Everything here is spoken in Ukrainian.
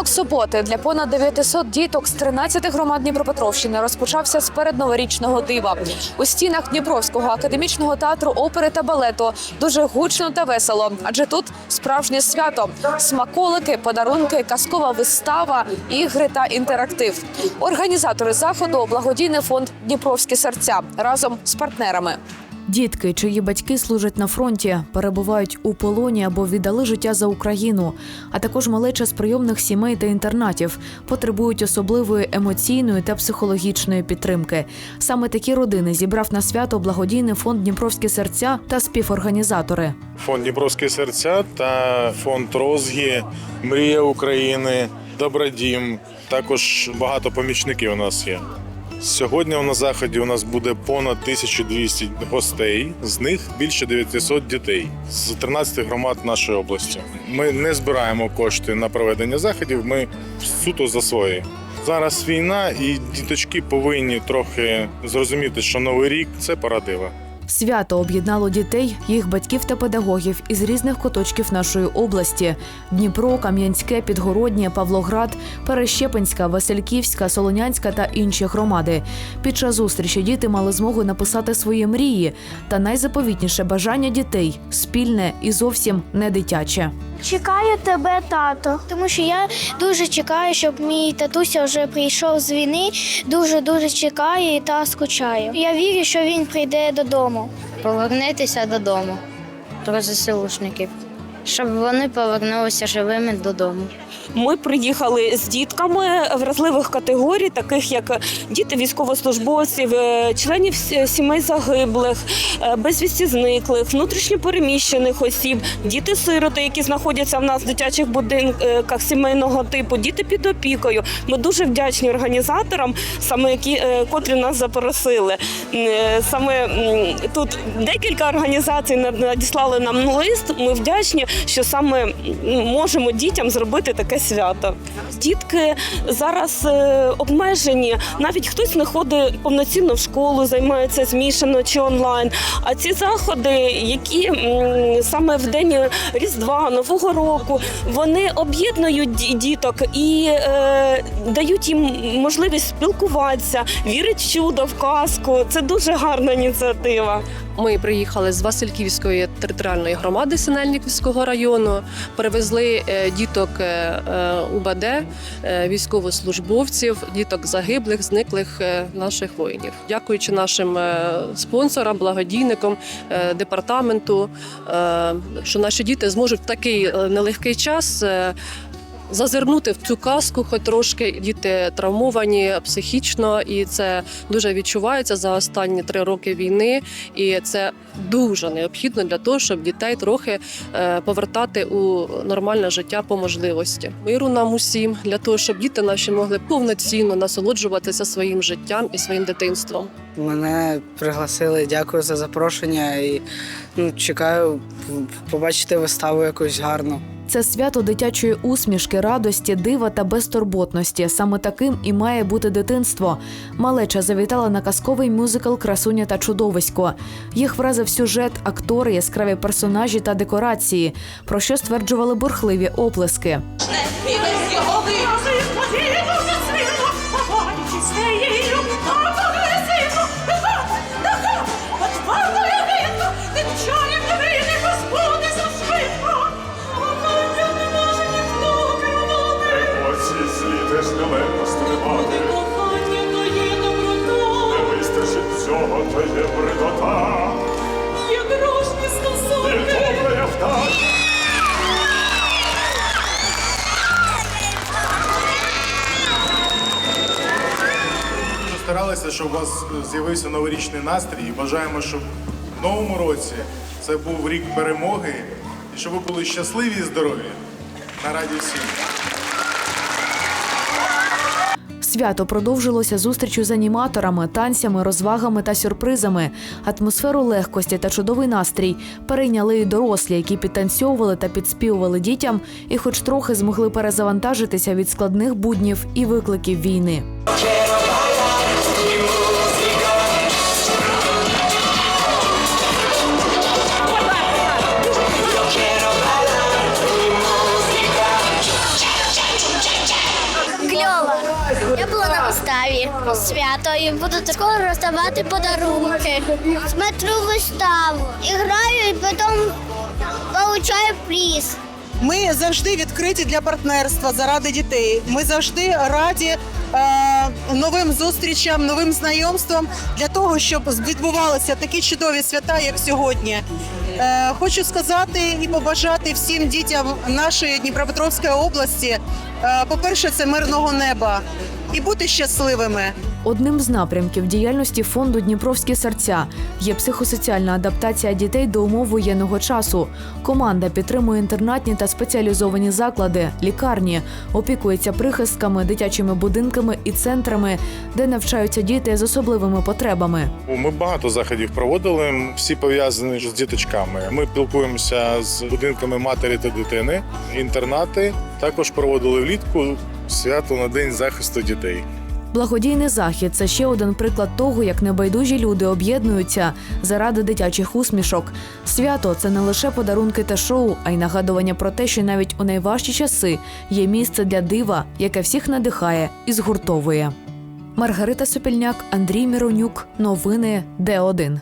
Ранок суботи для понад 900 діток з 13 громад Дніпропетровщини розпочався з передноворічного дива. У стінах Дніпровського академічного театру опери та балету дуже гучно та весело, адже тут справжнє свято: смаколики, подарунки, казкова вистава, ігри та інтерактив. Організатори заходу благодійний фонд Дніпровські серця разом з партнерами. Дітки, чиї батьки служать на фронті, перебувають у полоні або віддали життя за Україну, а також малеча з прийомних сімей та інтернатів потребують особливої емоційної та психологічної підтримки. Саме такі родини зібрав на свято благодійний фонд Дніпровські серця та співорганізатори. Фонд Дніпровські серця та фонд Розгі, Мрія України, Добродім. Також багато помічників у нас є. Сьогодні на заході у нас буде понад 1200 гостей, з них більше 900 дітей з 13 громад нашої області. Ми не збираємо кошти на проведення заходів. Ми суто за свої. Зараз війна, і діточки повинні трохи зрозуміти, що новий рік це пора дива. Свято об'єднало дітей, їх батьків та педагогів із різних куточків нашої області: Дніпро, Кам'янське, Підгороднє, Павлоград, Перещепинська, Васильківська, Солонянська та інші громади. Під час зустрічі діти мали змогу написати свої мрії та найзаповітніше бажання дітей спільне і зовсім не дитяче. Чекаю тебе, тато, тому що я дуже чекаю, щоб мій татуся вже прийшов з війни. Дуже дуже чекаю та скучаю. Я вірю, що він прийде додому. повернутися додому про ЗСУшників, щоб вони повернулися живими додому. Ми приїхали з дітками вразливих категорій, таких як діти військовослужбовців, е, членів сімей загиблих, е, безвісті зниклих, внутрішньопереміщених осіб, діти-сироти, які знаходяться в нас в дитячих будинках сімейного типу, діти під опікою. Ми дуже вдячні організаторам, саме які е, котрі нас запросили. Саме тут декілька організацій надіслали нам лист. Ми вдячні, що саме можемо дітям зробити таке свято. Дітки зараз е, обмежені. Навіть хтось не ходить повноцінно в школу, займається змішано чи онлайн. А ці заходи, які саме в день Різдва, Нового року, вони об'єднують діток і е, дають їм можливість спілкуватися, вірити в чудо, в казку. Це дуже гарна ініціатива. Ми приїхали з Васильківської територіальної громади Синельниківського району, перевезли е, діток е, е, УБД, військовослужбовців, діток загиблих, зниклих наших воїнів. Дякуючи нашим спонсорам, благодійникам департаменту, що наші діти зможуть в такий нелегкий час. Зазирнути в цю казку, хоч трошки діти травмовані психічно, і це дуже відчувається за останні три роки війни. І це дуже необхідно для того, щоб дітей трохи е, повертати у нормальне життя по можливості. Миру нам усім для того, щоб діти наші могли повноцінно насолоджуватися своїм життям і своїм дитинством. Мене пригласили, дякую за запрошення і ну, чекаю побачити виставу якусь гарну. Це свято дитячої усмішки, радості, дива та безтурботності. Саме таким і має бути дитинство. Малеча завітала на казковий мюзикл Красуня та чудовисько. Їх вразив сюжет, актори, яскраві персонажі та декорації, про що стверджували бурхливі оплески. Емоції слід теж далеко стрибати. Не вистачить цього, то є бредота. Є дружні стосунки. Добре старалися, щоб у вас з'явився новорічний настрій. І бажаємо, щоб в новому році це був рік перемоги, і щоб ви були щасливі і здорові. На раді всім. Свято продовжилося зустрічю з аніматорами, танцями, розвагами та сюрпризами. Атмосферу легкості та чудовий настрій перейняли і дорослі, які підтанцьовували та підспівували дітям, і хоч трохи змогли перезавантажитися від складних буднів і викликів війни. Свято і буду скоро роздавати подарунки. Смотрю виставу, граю, і потім получаю приз. Ми завжди відкриті для партнерства заради дітей. Ми завжди раді е, новим зустрічам, новим знайомствам для того, щоб відбувалися такі чудові свята, як сьогодні. Е, хочу сказати і побажати всім дітям нашої Дніпропетровської області. Е, по-перше, це мирного неба і бути щасливими. Одним з напрямків діяльності фонду Дніпровські серця є психосоціальна адаптація дітей до умов воєнного часу. Команда підтримує інтернатні та спеціалізовані заклади, лікарні, опікується прихистками, дитячими будинками і центрами, де навчаються діти з особливими потребами. Ми багато заходів проводили, всі пов'язані з діточками. Ми спілкуємося з будинками матері та дитини, інтернати. Також проводили влітку свято на день захисту дітей. Благодійний захід це ще один приклад того, як небайдужі люди об'єднуються заради дитячих усмішок. Свято це не лише подарунки та шоу, а й нагадування про те, що навіть у найважчі часи є місце для дива, яке всіх надихає і згуртовує. Маргарита Сопільняк, Андрій Міронюк. Новини Д1.